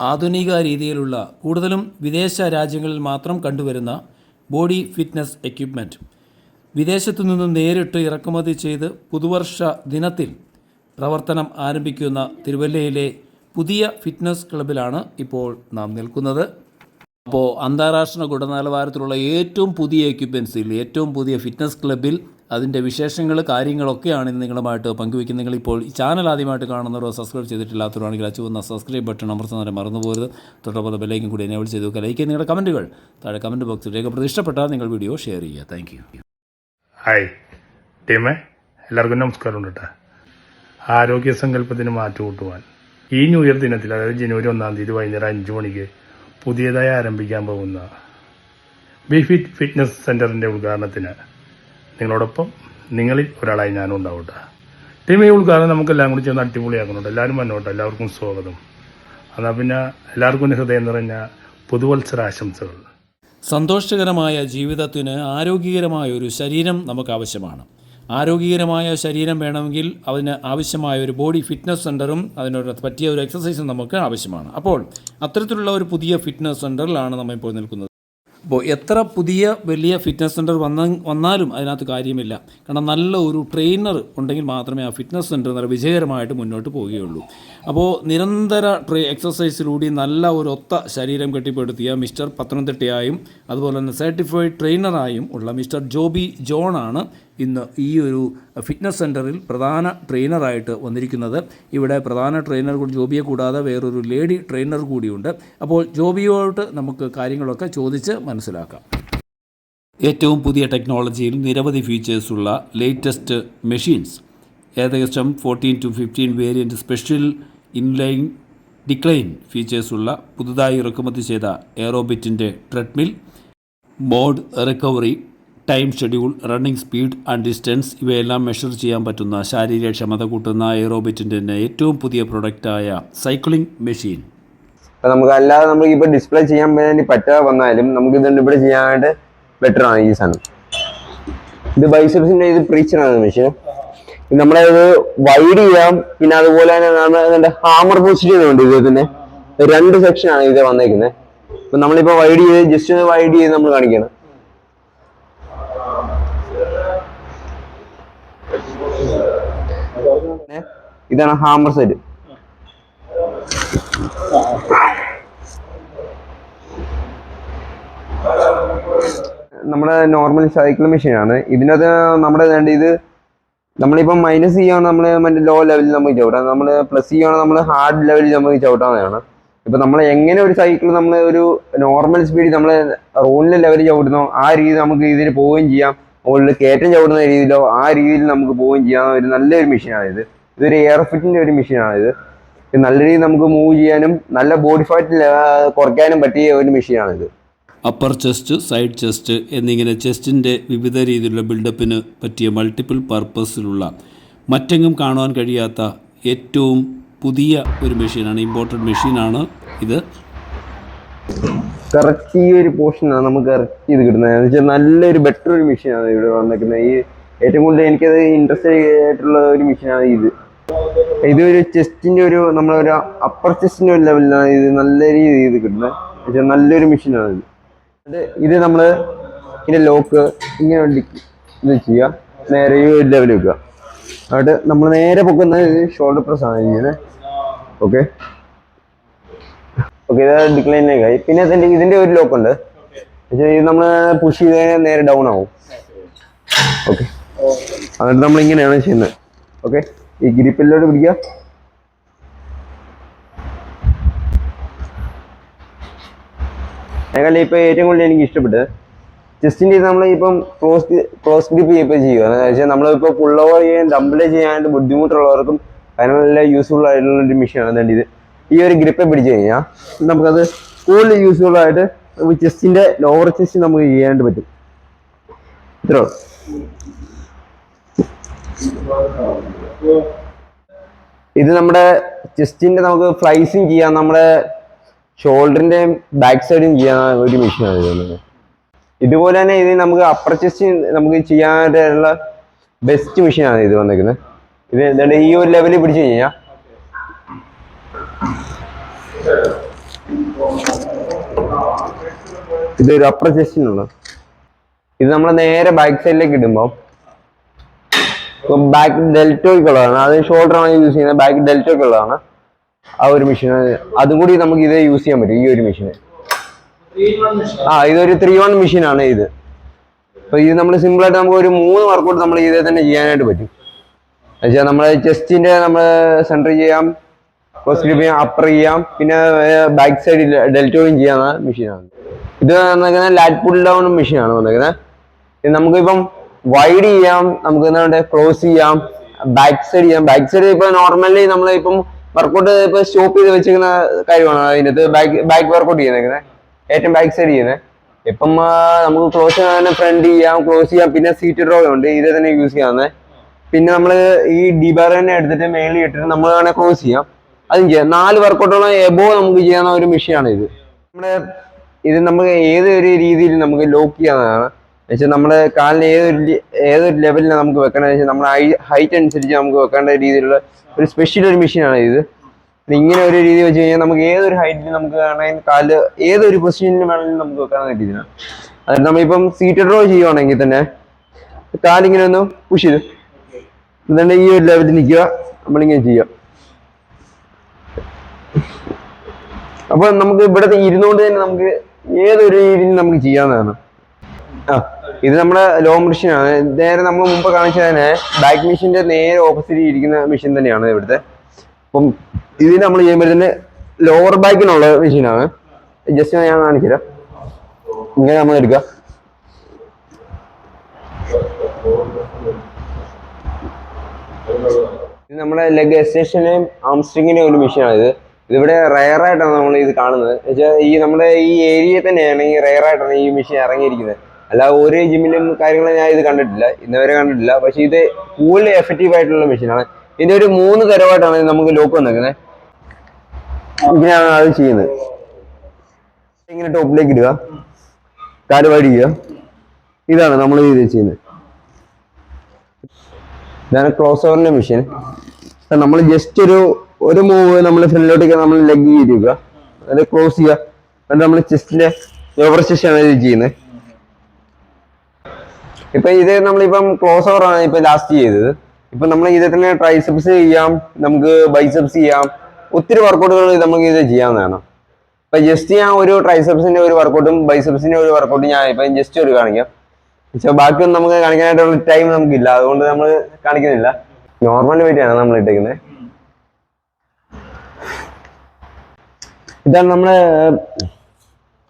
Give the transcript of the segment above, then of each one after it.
ആധുനിക രീതിയിലുള്ള കൂടുതലും വിദേശ രാജ്യങ്ങളിൽ മാത്രം കണ്ടുവരുന്ന ബോഡി ഫിറ്റ്നസ് എക്യുപ്മെന്റ് വിദേശത്തു നിന്ന് നേരിട്ട് ഇറക്കുമതി ചെയ്ത് പുതുവർഷ ദിനത്തിൽ പ്രവർത്തനം ആരംഭിക്കുന്ന തിരുവല്ലയിലെ പുതിയ ഫിറ്റ്നസ് ക്ലബിലാണ് ഇപ്പോൾ നാം നിൽക്കുന്നത്. അപ്പോൾ അന്താരാഷ്ട്ര ഗുണനിലവാരത്തിലുള്ള ഏറ്റവും പുതിയ എക്യുപ്മെൻസിൽ ഏറ്റവും പുതിയ ഫിറ്റ്നസ് ക്ലബിൽ അതിന്റെ വിശേഷങ്ങൾ കാര്യങ്ങളൊക്കെയാണ് ഇന്ന് നിങ്ങളുമായിട്ട് പങ്കുവയ്ക്കുന്നത്. നിങ്ങളിപ്പോൾ ഈ ചാനൽ ആദ്യമായിട്ട് കാണുന്നവരോ സബ്സ്ക്രൈബ് ചെയ്തിട്ടില്ലാത്തവരാണെങ്കിൽ അച്ചുവന്ന ചുവന്ന സബ്സ്ക്രൈബ് ബട്ടൺ അമർത്തുന്നവരെ മറന്നു പോകരുത് തൊട്ടപ്പോൾ ബെല്ലൈക്കും കൂടി എനേബിൾ ചെയ്ത് വെക്കുക. ലൈക്ക് നിങ്ങളുടെ കമന്റുകൾ താഴെ കമന്റ് ബോക്സിൽ രേഖപ്പെടുത്തി ഇഷ്ടപ്പെട്ടാൽ നിങ്ങൾ വീഡിയോ ഷെയർ ചെയ്യുക. താങ്ക് യു ഹായ് ടീമേ എല്ലാവർക്കും നമസ്കാരം ഉണ്ട് കേട്ടോ ആരോഗ്യ സങ്കല്പത്തിന് മാറ്റം കൂട്ടുവാൻ. ഈ ന്യൂ ഇയർ ദിനത്തിൽ അതായത് ജനുവരി ഒന്നാം തീയതി വൈകുന്നേരം അഞ്ച് മണിക്ക് പുതിയതായി ആരംഭിക്കാൻ പോകുന്ന ബി ഫിറ്റ് ഫിറ്റ്നസ് സെന്ററിന്റെ ഉദ്ഘാടനത്തിന് നിങ്ങളോടൊപ്പം നിങ്ങളിൽ ഒരാളായി ഞാനും ഉണ്ടാവട്ടെ. ടീം ഈ ഉദ്ഘാടനം നമുക്കെല്ലാം കൂടി ചേർന്ന് അടിപൊളിയാക്കുന്നുണ്ട്. എല്ലാവരും വന്നോട്ടെ. എല്ലാവർക്കും സ്വാഗതം. എന്നാൽ പിന്നെ എല്ലാവർക്കും ഹൃദയം നിറഞ്ഞ പുതുവത്സര ആശംസകൾ സന്തോഷകരമായ ജീവിതത്തിന് ആരോഗ്യകരമായ ഒരു ശരീരം നമുക്ക് ആവശ്യമാണ് ആരോഗ്യകരമായ ശരീരം വേണമെങ്കിൽ അതിന് ആവശ്യമായ ഒരു ബോഡി ഫിറ്റ്നസ് സെന്ററും അതിനോട് പറ്റിയ ഒരു എക്സസൈസും നമുക്ക് ആവശ്യമാണ്. അപ്പോൾ അത്തരത്തിലുള്ള ഒരു പുതിയ ഫിറ്റ്നസ് സെന്ററിലാണ് നമ്മൾ ഇപ്പോൾ നിൽക്കുന്നത്. അപ്പോൾ എത്ര പുതിയ വലിയ ഫിറ്റ്നസ് സെന്റർ വന്ന വന്നാലും അതിനകത്ത് കാര്യമില്ല. കാരണം നല്ല ഒരു ട്രെയിനർ ഉണ്ടെങ്കിൽ മാത്രമേ ആ ഫിറ്റ്നസ് സെന്റർ നല്ല വിജയകരമായിട്ട് മുന്നോട്ട് പോവുകയുള്ളൂ. അപ്പോൾ നിരന്തര ട്രെ എക്സസൈസിലൂടെ നല്ല ഒരു ഒത്ത ശരീരം കെട്ടിപ്പടുത്തിയ മിസ്റ്റർ പത്തനംതിട്ടയായും അതുപോലെ തന്നെ സർട്ടിഫൈഡ് ട്രെയിനറായും ഉള്ള മിസ്റ്റർ ജോബി ജോണാണ് ഇന്ന് ഈ ഒരു ഫിറ്റ്നസ് സെന്ററിൽ പ്രധാന ട്രെയിനറായിട്ട് വന്നിരിക്കുന്നത്. ഇവിടെ പ്രധാന ട്രെയിനർ കൂടി ജോബിയെ കൂടാതെ വേറൊരു ലേഡി ട്രെയിനർ കൂടിയുണ്ട്. അപ്പോൾ ജോബിയോട്ട് നമുക്ക് കാര്യങ്ങളൊക്കെ ചോദിച്ച് മനസ്സിലാക്കാം. ഏറ്റവും പുതിയ ടെക്നോളജിയിൽ നിരവധി ഫീച്ചേഴ്സുള്ള ലേറ്റസ്റ്റ് മെഷീൻസ് ഏകദേശം fourteen to fifteen variant special inline decline ഫീച്ചേഴ്സുള്ള പുതുതായി ഇറക്കുമതി ചെയ്ത എയറോബിറ്റിന്റെ treadmill board recovery time schedule running speed and distance ഇവയെല്ലാം മെഷർ ചെയ്യാൻ പറ്റുന്ന ശാരീരികക്ഷമത കൂട്ടുന്ന എയറോബിറ്റിന്റെ തന്നെ ഏറ്റവും പുതിയ പ്രൊഡക്റ്റായ സൈക്ലിംഗ് മെഷീൻ. ഇപ്പം നമുക്ക് അല്ലാതെ നമുക്ക് ഇപ്പോൾ ഡിസ്പ്ലേ ചെയ്യാൻ വേണ്ടി പറ്റാതെ വന്നാലും നമുക്ക് ഇതുകൊണ്ട് ഇവിടെ ചെയ്യാനായിട്ട് ബെറ്റർ ആണ് ഈ സാധനം. ഇത് ബൈസെപ്സിന്റെ ഇത് പ്രീച്ചറാണ് മെഷീൻ നമ്മളെ ഇത് വൈഡ് ചെയ്യാം പിന്നെ അതുപോലെ തന്നെ ഹാമർ പോസ്റ്റ് ചെയ്യുന്നുണ്ട് ഇതിന്റെ രണ്ട് സെക്ഷനാണ് ഇത് വന്നേക്കുന്നത്. ഇപ്പം നമ്മളിപ്പോൾ വൈഡ് ചെയ്ത് ജസ്റ്റ് വൈഡ് ചെയ്ത് നമ്മൾ കാണിക്കണം. ഇതാണ് ഹാമർ സെറ്റ് നമ്മുടെ നോർമൽ സൈക്കിൾ മെഷീനാണ്. ഇതിനകത്ത് നമ്മുടെ വേണ്ട ഇത് നമ്മളിപ്പം മൈനസ് ചെയ്യുകയാണ് നമ്മൾ മറ്റേ ലോ ലെവലിൽ നമുക്ക് ചവിട്ടാം. നമ്മൾ പ്ലസ് ചെയ്യുകയാണ് നമ്മൾ ഹാർഡ് ലെവലിൽ നമുക്ക് ചവിട്ടാവുന്നതാണ്. ഇപ്പം നമ്മൾ എങ്ങനെ ഒരു സൈക്കിൾ നമ്മൾ ഒരു നോർമൽ സ്പീഡിൽ നമ്മൾ റോഡിലെ ലെവലിൽ ചവിട്ടുന്നോ ആ രീതിയിൽ നമുക്ക് ഇതിന് പോവുകയും ചെയ്യാം. മുകളിൽ കയറ്റം ചവിടുന്ന രീതിയിലോ ആ രീതിയിൽ നമുക്ക് പോവുകയും ചെയ്യാം ഒരു നല്ലൊരു മെഷീനാണ് ഇത് ഇതൊരു എയർ ഫിറ്റിന്റെ ഒരു മെഷീനാണ് ഇത്. ഇത് നല്ല രീതിയിൽ നമുക്ക് മൂവ് ചെയ്യാനും നല്ല ബോഡി ഫാറ്റ് കുറയ്ക്കാനും പറ്റിയ ഒരു മെഷീനാണിത് അപ്പർ ചെസ്റ്റ് സൈഡ് ചെസ്റ്റ് എന്നിങ്ങനെ ചെസ്റ്റിന്റെ വിവിധ രീതിയിലുള്ള ബിൽഡപ്പിന് പറ്റിയ മൾട്ടിപ്പിൾ പർപ്പസിലുള്ള മറ്റെങ്ങും കാണുവാൻ കഴിയാത്ത ഏറ്റവും പുതിയ ഒരു മെഷീനാണ് ഇമ്പോർട്ടഡ് മെഷീനാണ് ഇത്. കറക്റ്റ് ഈ ഒരു പോർഷനാണ് നമുക്ക് കറക്റ്റ് ചെയ്ത് കിട്ടുന്നത്. എന്ന് വെച്ചാൽ നല്ലൊരു ബെറ്റർ ഒരു മെഷീനാണ് ഇവിടെ വന്നിരിക്കുന്നത്. ഈ ഏറ്റവും കൂടുതൽ എനിക്കത് ഇൻട്രസ്റ്റ് ആയിട്ടുള്ള ഒരു മെഷീനാണ് ഇത്. ഇത് ഒരു ചെസ്റ്റിന്റെ ഒരു നമ്മളൊരു അപ്പർ ചെസ്റ്റിന്റെ ഒരു ലെവലിലാണ് ഇത് നല്ല രീതിയിൽ കിട്ടുന്നത് എന്ന് നല്ലൊരു മെഷീനാണ് ഇത്. ഇത് ഇത് നമ്മൾ ഇതിന്റെ ലോക്ക് ഇങ്ങനെ ഇത് ചെയ്യുക. നേരെ ഈ ഒരു ലെവലിൽ വെക്കുക. എന്നിട്ട് നമ്മൾ നേരെ പൊക്കുന്നത് ഷോൾഡർ പ്രസ് ആണ് ഇങ്ങനെ ഓക്കെ ഓക്കെ ഇത് ഡിക്ലൈനിലേക്കായി പിന്നെ ഇതിന്റെ ഇതിന്റെ ഒരു ലോക്ക് ഉണ്ട്. പക്ഷേ ഇത് നമ്മൾ പുഷ് ചെയ്ത് കഴിഞ്ഞാൽ നേരെ ഡൗൺ ആവും. ഓക്കെ എന്നിട്ട് നമ്മൾ ഇങ്ങനെയാണ് ചെയ്യുന്നത് ഓക്കെ ഈ ഗ്രിപ്പിലോട്ട് പിടിക്ക. അതിനേക്കാളും ഇപ്പൊ ഏറ്റവും കൂടുതൽ എനിക്ക് ഇഷ്ടപ്പെട്ടത്. ചെസ്റ്റിന്റെ നമ്മൾ ഇപ്പം ക്ലോസ് ക്ലോസ് ഗ്രിപ്പ് ചെയ്യുമ്പോൾ ചെയ്യുക എന്ന് വെച്ചാൽ നമ്മളിപ്പോൾ പുൾ ഓവർ ചെയ്യാൻ ഡംബിൾ ചെയ്യാനായിട്ട് ബുദ്ധിമുട്ടുള്ളവർക്കും അതിന് നല്ല യൂസ്ഫുൾ ആയിട്ടുള്ള ഒരു മെഷീനാണ് അതുകൊണ്ട് ഇത് ഈ ഒരു ഗ്രിപ്പ് പിടിച്ചു കഴിഞ്ഞാൽ നമുക്കത് കൂടുതൽ യൂസ്ഫുൾ ആയിട്ട് ചെസ്റ്റിന്റെ ലോവർ ചെസ്റ്റ് നമുക്ക് ചെയ്യാനായിട്ട് പറ്റും. ഇത്രേ ഉള്ളൂ. ഇത് നമ്മുടെ ചെസ്റ്റിന്റെ നമുക്ക് ഫ്ലൈസും ചെയ്യാം. നമ്മുടെ ഷോൾഡറിന്റെയും ബാക്ക് സൈഡും ചെയ്യാൻ ഒരു മെഷീനാണ് ആണ് ഇതുപോലെ തന്നെ ഇത് നമുക്ക് അപ്പർ ചെസ്റ്റ് നമുക്ക് ചെയ്യാനായിട്ടുള്ള ബെസ്റ്റ് മെഷീനാണ് ഇത് വന്നിരിക്കുന്നത്. ഇത് എന്താണ് ഈ ഒരു ലെവലിൽ പിടിച്ചു കഴിഞ്ഞാൽ ഇതൊരു അപ്പർ ചെസ്റ്റിനുള്ള ഇത് നമ്മൾ നേരെ ബാക്ക് സൈഡിലേക്ക് ഇടുമ്പോൾ ബാക്ക് ഡെൽറ്റോയ്ക്കുള്ളതാണ് അത് ഷോൾഡർ ആണ് യൂസ് ചെയ്യുന്നത്. ബാക്ക് ഡെൽറ്റോയ്ക്കുള്ളതാണ് ആ ഒരു മെഷീൻ അതും കൂടി നമുക്ക് ഇത് യൂസ് ചെയ്യാൻ പറ്റും ഈ ഒരു മെഷീന് ആ ഇതൊരു ത്രീ വൺ മെഷീൻ ആണ് ഇത്. അപ്പൊ ഇത് നമ്മൾ സിമ്പിൾ ആയിട്ട് നമുക്ക് ഒരു മൂന്ന് വർക്കൗട്ട് നമ്മൾ ഇതേ തന്നെ ചെയ്യാനായിട്ട് പറ്റും. എന്നുവെച്ചാൽ നമ്മൾ ചെസ്റ്റിന്റെ നമ്മൾ സെന്റർ ചെയ്യാം ക്രോസ് ചെയ്യാം അപ്പർ ചെയ്യാം പിന്നെ ബാക്ക് സൈഡിൽ ഡെൽറ്റോയും ചെയ്യാവുന്ന മെഷീനാണ് ഇത് വന്നിരിക്കുന്നത് ലാറ്റ് പുൾ ഡൗൺ മെഷീനാണ് വന്നിരിക്കുന്നത്. ഇത് നമുക്കിപ്പം വൈഡ് ചെയ്യാം നമുക്ക് എന്താ ക്ലോസ് ചെയ്യാം ബാക്ക് സൈഡ് ചെയ്യാം. ബാക്ക് സൈഡ് ഇപ്പൊ നോർമലി നമ്മൾ ഇപ്പം വർക്കൗട്ട് ഇപ്പൊ സ്റ്റോപ്പ് ചെയ്ത് വെച്ചിരിക്കുന്ന കാര്യമാണ് അതിന്റെ ബാക്ക് ബാക്ക് വർക്കൗട്ട് ചെയ്യുന്നത് ഏറ്റവും ബാക്ക് സൈഡ് ചെയ്യുന്നത് ഇപ്പം നമുക്ക് ക്ലോസ് ചെയ്യാൻ ഫ്രണ്ട് ചെയ്യാം ക്ലോസ് ചെയ്യാം പിന്നെ സീറ്റ് ഡ്രോ ഉണ്ട്. ഇത് തന്നെ യൂസ് ചെയ്യാവുന്നത് പിന്നെ നമ്മൾ ഈ ഡിബാർ തന്നെ എടുത്തിട്ട് മേളിൽ ഇട്ടിട്ട് നമ്മൾ വേണമെങ്കിൽ ക്ലോസ് ചെയ്യാം. അതും ചെയ്യാം. നാല് വർക്കൗട്ടോളം എബോ നമുക്ക് ചെയ്യാവുന്ന ഒരു മെഷീനാണ് ഇത് നമ്മുടെ ഇത് നമുക്ക് ഏതൊരു രീതിയിൽ നമുക്ക് ലോക്ക് ചെയ്യാവുന്നതാണ്. വെച്ചാൽ നമ്മുടെ കാലിന് ഏതൊരു ഏതൊരു ലെവലിൽ നമുക്ക് വെക്കേണ്ടത് വെച്ചാൽ നമ്മുടെ ഹൈറ്റ് അനുസരിച്ച് നമുക്ക് വെക്കേണ്ട രീതിയിലുള്ള ഒരു സ്പെഷ്യൽ ഒരു മെഷീനാണ് ഇത്. ഇങ്ങനെ ഒരു രീതി വെച്ച് കഴിഞ്ഞാൽ നമുക്ക് ഏതൊരു ഹൈറ്റിൽ നമുക്ക് വേണമെങ്കിൽ കാൽ ഏതൊരു പൊസിഷനിൽ വേണമെങ്കിലും നമുക്ക് വെക്കാവുന്ന രീതിയിലാണ്. അതായത് നമ്മളിപ്പം സീറ്റ് ഡ്രോ ചെയ്യുവാണെങ്കിൽ തന്നെ കാലിങ്ങനെ ഒന്ന് പുഷ് ചെയ്തു. എന്നിട്ട് ഈ ഒരു ലെവലിൽ നിൽക്കുക. നമ്മളിങ്ങനെ ചെയ്യുക. അപ്പൊ നമുക്ക് ഇവിടെ ഇരുന്നുകൊണ്ട് തന്നെ നമുക്ക് ഏതൊരു രീതിയിൽ നമുക്ക് ചെയ്യാവുന്നതാണ്. ആ. ഇത് നമ്മുടെ ലോ മെഷീനാണ് നേരെ നമ്മൾ മുമ്പ് കാണിച്ച തന്നെ ബാക്ക് മെഷീന്റെ നേരെ ഓപ്പോസിറ്റ് ഇരിക്കുന്ന മെഷീൻ തന്നെയാണ് ഇവിടുത്തെ. അപ്പം ഇത് നമ്മൾ ചെയ്യുമ്പോൾ തന്നെ ലോവർ ബാക്കിനുള്ള മെഷീനാണ് ജസ്റ്റ് ഞാൻ കാണിച്ചുതരാം ഇങ്ങനെ നമ്മൾ എടുക്കുക. ഇത് നമ്മുടെ ലെഗ് എസ്റ്റേഷനെയും ആംസ്ട്രിങ്ങിനെയും ഒരു മെഷീനാണ് ഇത്. ഇതിവിടെ റയർ ആയിട്ടാണ് നമ്മൾ ഇത് കാണുന്നത്. വെച്ചാൽ ഈ നമ്മുടെ ഈ ഏരിയയിൽ തന്നെയാണ് ഈ റയർ ആയിട്ടാണ് ഈ മെഷീൻ ഇറങ്ങിയിരിക്കുന്നത്. അല്ല ഒരു ജിമ്മിലും കാര്യങ്ങളും ഞാൻ ഇത് കണ്ടിട്ടില്ല. ഇന്നുവരെ കണ്ടിട്ടില്ല. പക്ഷെ ഇത് കൂടുതൽ എഫക്റ്റീവ് ആയിട്ടുള്ള മെഷീനാണ് ഇതിന്റെ ഒരു മൂന്ന് തരമായിട്ടാണ് നമുക്ക് ലോക്ക് വന്നിരിക്കുന്നത് ഇങ്ങനെയാണ് അത് ചെയ്യുന്നത്. ഇങ്ങനെ ടോപ്പിലേക്ക് ഇടുക. കാൽ വഴിയുക ഇതാണ് നമ്മൾ ഇത് ചെയ്യുന്നത്. ഇതാണ് ക്ലോസ് ഓവറിന്റെ മെഷീൻ നമ്മൾ ജസ്റ്റ് ഒരു ഒരു മൂവ് നമ്മൾ ഫ്രണ്ടിലോട്ടേക്ക് നമ്മൾ ലെഗ് ചെയ്തിരിക്കുക. അത് ക്ലോസ് ചെയ്യുക. എന്നിട്ട് നമ്മൾ ചെസ്റ്റിന്റെ ലോവർ ചെസ്റ്റാണ് ഇത് ചെയ്യുന്നത്. ഇപ്പൊ ഇത് നമ്മളിപ്പം ക്ലോസ് ഓവർ ആണ് ഇപ്പൊ ലാസ്റ്റ് ചെയ്തത്. ഇപ്പൊ നമ്മൾ ഇതിൽ തന്നെ ട്രൈസെപ്സ് ചെയ്യാം നമുക്ക് ബൈസെപ്സ് ചെയ്യാം ഒത്തിരി വർക്കൗട്ടുകൾ നമുക്ക് ഇത് ചെയ്യാവുന്നതാണ് ഇപ്പൊ ജസ്റ്റ് ഞാൻ ഒരു ട്രൈസെപ്സിന്റെ ഒരു വർക്കൗട്ടും ബൈസെപ്സിന്റെ ഒരു വർക്കൗട്ടും ഞാൻ ഇപ്പൊ ജസ്റ്റ് ഒരു കാണിക്കാം. പക്ഷെ ബാക്കിയൊന്നും നമുക്ക് കാണിക്കാനായിട്ടുള്ള ടൈം നമുക്കില്ല. അതുകൊണ്ട് നമ്മൾ കാണിക്കുന്നില്ല. നോർമൽ വെയിറ്റ് ആണ് നമ്മൾ ഇട്ടേക്കുന്നത് ഇതാണ് നമ്മുടെ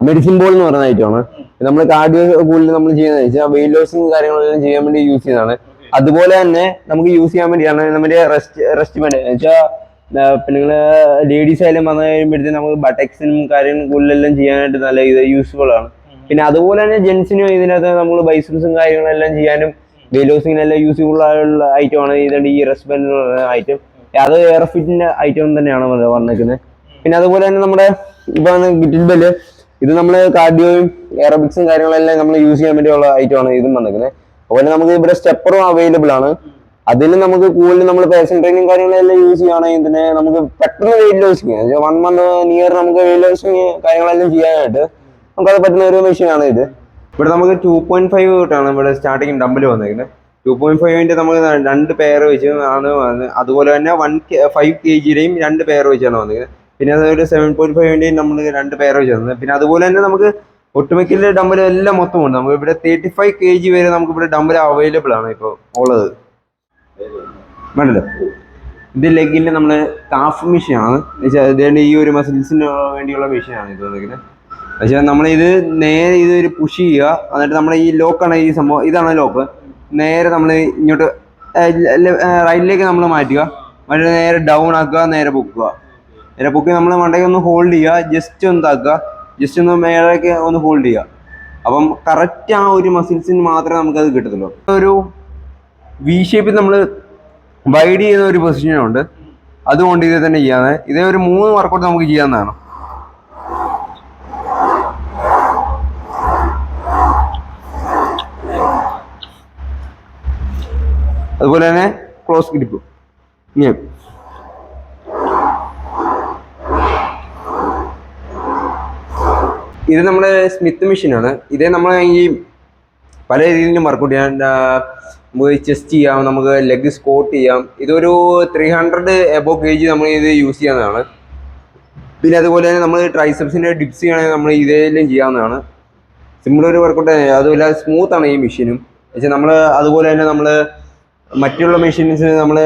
മെഡിസിൻ ബോൾ എന്ന് പറയുന്ന ഐറ്റമാണ് നമ്മൾ കാർഡിയോ കൂടുതൽ നമ്മൾ ചെയ്യുന്നത് വെച്ചാൽ വെയിറ്റ് ലോസും കാര്യങ്ങളെല്ലാം ചെയ്യാൻ വേണ്ടി യൂസ് ചെയ്യുന്നതാണ്. അതുപോലെ തന്നെ നമുക്ക് യൂസ് ചെയ്യാൻ വേണ്ടിയാണ് നമ്മുടെ റെസ്റ്റ് റെസ്റ്റ് മെഡ് വെച്ചാൽ നിങ്ങൾ ലേഡീസ് ആയാലും വന്നു കഴിയുമ്പോഴത്തേക്കും നമുക്ക് ബട്ടക്സിനും കാര്യങ്ങളും കൂടുതലെല്ലാം ചെയ്യാനായിട്ട് നല്ല ഇത് യൂസ്ഫുൾ ആണ്. പിന്നെ അതുപോലെ തന്നെ ജെൻസിനും ഇതിനകത്ത് നമ്മൾ ബൈസിൽസും കാര്യങ്ങളെല്ലാം ചെയ്യാനും വെയിലോസിങ്ങിനെല്ലാം യൂസ്ഫുൾ ആയുള്ള ഐറ്റമാണ് ഇതുണ്ട് ഈ റെസ്റ്റ് ബാൻഡ് ഐറ്റം അത് എയർഫിറ്റിന്റെ ഐറ്റം തന്നെയാണ് പറഞ്ഞിരിക്കുന്നത് പിന്നെ അതുപോലെ തന്നെ നമ്മുടെ ഇപ്പൊ ഗിറ്റിൽ ബെല്ല് ഇത് നമ്മൾ കാർഡിയോയും എയറോബിക്സും കാര്യങ്ങളെല്ലാം നമ്മൾ യൂസ് ചെയ്യാൻ വേണ്ടിയുള്ള ഐറ്റമാണ് ഇതും വന്നിരിക്കുന്നത്. അതുപോലെ നമുക്ക് ഇവിടെ സ്റ്റെപ്പറും അവൈലബിൾ ആണ്. അതിൽ നമുക്ക് കൂടുതൽ നമ്മൾ പേഴ്സൺ ട്രെയിനിങ് കാര്യങ്ങളെല്ലാം യൂസ് ചെയ്യുകയാണെങ്കിൽ തന്നെ നമുക്ക് പെട്ടെന്ന് വെയിറ്റ് ലോസ് ചെയ്യാം. വൺ മന്ത് നിയർ നമുക്ക് വെയിറ്റ് ലോസിങ് കാര്യങ്ങളെല്ലാം ചെയ്യാനായിട്ട് നമുക്കത് പറ്റുന്ന ഒരു മെഷീനാണ് ഇത്. ഇവിടെ നമുക്ക് ടു പോയിന്റ് ഫൈവ് തൊട്ടാണ് ഇവിടെ സ്റ്റാർട്ടിങ് ഡമ്പിൽ വന്നിരിക്കുന്നത്. ടു പോയിന്റ് ഫൈവിന്റെ നമുക്ക് രണ്ട് പെയർ വെച്ച് ആണ് അതുപോലെ തന്നെ വൺ ഫൈവ് കെ ജിയുടെയും രണ്ട് പെയർ വെച്ചാണ് വന്നിരിക്കുന്നത്. പിന്നെ അതൊരു സെവൻ പോയിന്റ് ഫൈവിന്റെയും നമ്മൾ രണ്ട് പേരോ ചേർന്നത്. പിന്നെ അതുപോലെ തന്നെ നമുക്ക് ഒട്ടുമിക്കൽ ഡമ്പൽ എല്ലാം മൊത്തം ഉണ്ട് നമുക്ക് ഇവിടെ തേർട്ടി ഫൈവ് കെ ജി വരെ നമുക്ക് ഇവിടെ ഡമ്പൽ അവൈലബിൾ ആണ് ഇപ്പോൾ ഉള്ളത് വേണ്ടല്ലോ ഇത് ലെഗിന്റെ നമ്മൾ കാഫ് മെഷീനാണ് ഇതിന്റെ ഈ ഒരു മസിൽസിന് വേണ്ടിയുള്ള മെഷീനാണ് ഇത് വന്നിരിക്കുന്നത് പക്ഷേ നമ്മളിത് നേരെ ഇത് ഒരു പുഷ് ചെയ്യുക. എന്നിട്ട് നമ്മൾ ഈ ലോക്കാണ് ഈ സംഭവം. ഇതാണ് ലോക്ക് നേരെ നമ്മൾ ഇങ്ങോട്ട് റൈറ്റിലേക്ക് നമ്മൾ മാറ്റുക. മറ്റേ നേരെ ഡൗൺ ആക്കുക നേരെ പൊക്കുക. നേരെ പൊക്കി നമ്മൾ മണ്ടയ്ക്ക് ഒന്ന് ഹോൾഡ് ചെയ്യുക ജസ്റ്റ് ഒന്ന് താക്കുക ജസ്റ്റ് ഒന്ന് മേലേക്ക് ഒന്ന് ഹോൾഡ് ചെയ്യുക അപ്പം കറക്റ്റ് ആ ഒരു മസിൽസിന് മാത്രമേ നമുക്കത് കിട്ടത്തുള്ളൂ. ഒരു വി ഷേപ്പിൽ നമ്മൾ വൈഡ് ചെയ്യുന്ന ഒരു പൊസിഷനുണ്ട് അതുകൊണ്ട് ഇതേ തന്നെ ചെയ്യാതെ ഇതേ ഒരു മൂന്ന് വർക്കൗട്ട് നമുക്ക് ചെയ്യാവുന്നതാണ്. അതുപോലെ തന്നെ ക്ലോസ് ഗ്രിപ്പ് ഇങ്ങനെ. ഇത് നമ്മുടെ സ്മിത്ത് മെഷീനാണ് ഇതേ നമ്മൾ ഈ പല രീതിയിലും വർക്കൗട്ട് ചെയ്യാം. ആ, നമുക്ക് ചെസ്റ്റ് ചെയ്യാം നമുക്ക് ലെഗ് സ്കോട്ട് ചെയ്യാം. ഇതൊരു three hundred above K G നമ്മൾ ഇത് യൂസ് ചെയ്യാവുന്നതാണ്. പിന്നെ അതുപോലെ തന്നെ നമ്മൾ ട്രൈസെപ്സിന്റെ ഡിപ്സ് ചെയ്യണമെങ്കിൽ നമ്മൾ ഇതേലും ചെയ്യാവുന്നതാണ്. സിമ്പിൾ ഒരു വർക്കൗട്ട് അതുപോലെ സ്മൂത്ത് ആണ് ഈ മെഷീനും പക്ഷേ നമ്മൾ അതുപോലെ തന്നെ നമ്മൾ മറ്റുള്ള മെഷീൻസ് നമ്മൾ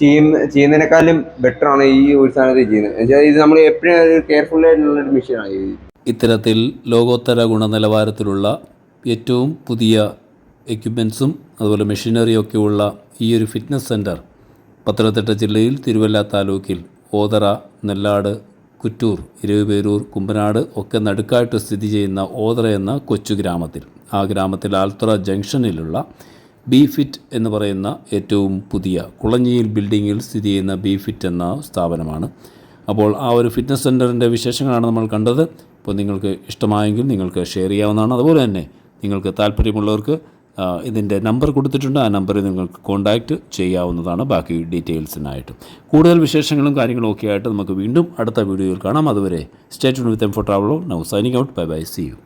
ചെയ്യും ചെയ്യുന്നതിനേക്കാളും ബെറ്റർ ആണ് ഈ ഒരു സാധനത്തിൽ ചെയ്യുന്നത്. ഇത് നമ്മൾ എപ്പോഴും കെയർഫുൾ ആയിട്ടുള്ള ഒരു മെഷീനാണ് ഇത്തരത്തിൽ ലോകോത്തര ഗുണനിലവാരത്തിലുള്ള ഏറ്റവും പുതിയ എക്യുപ്മെൻസും അതുപോലെ മെഷീനറിയൊക്കെ ഉള്ള ഈ ഒരു ഫിറ്റ്നസ് സെന്റർ പത്തനംതിട്ട ജില്ലയിൽ തിരുവല്ല താലൂക്കിൽ ഓതറ നെല്ലാട് കുറ്റൂർ ഇരുവേരൂർ കുമ്പനാട് ഒക്കെ നടുക്കായിട്ട് സ്ഥിതി ചെയ്യുന്ന ഓതറ എന്ന കൊച്ചു ഗ്രാമത്തിൽ. ആ ഗ്രാമത്തിൽ ആൽത്തറ ജംഗ്ഷനിലുള്ള ബി ഫിറ്റ് എന്ന് പറയുന്ന ഏറ്റവും പുതിയ കുളഞ്ഞിയിൽ ബിൽഡിങ്ങിൽ സ്ഥിതി ചെയ്യുന്ന ബി ഫിറ്റ് എന്ന സ്ഥാപനമാണ്. അപ്പോൾ ആ ഒരു ഫിറ്റ്നസ് സെന്ററിന്റെ വിശേഷങ്ങളാണ് നമ്മൾ കണ്ടത്. അപ്പോൾ നിങ്ങൾക്ക് ഇഷ്ടമായെങ്കിൽ നിങ്ങൾക്ക് ഷെയർ ചെയ്യാവുന്നതാണ്. അതുപോലെ തന്നെ നിങ്ങൾക്ക് താല്പര്യമുള്ളവർക്ക് ഇതിന്റെ നമ്പർ കൊടുത്തിട്ടുണ്ട്. ആ നമ്പറിൽ നിങ്ങൾക്ക് കോൺടാക്റ്റ് ചെയ്യാവുന്നതാണ് ബാക്കി ഡീറ്റെയിൽസിനായിട്ട് കൂടുതൽ വിശേഷങ്ങളും കാര്യങ്ങളും ഒക്കെ ആയിട്ട് നമുക്ക് വീണ്ടും അടുത്ത വീഡിയോയിൽ കാണാം. അതുവരെ state with M four Travelo now signing out bye bye see you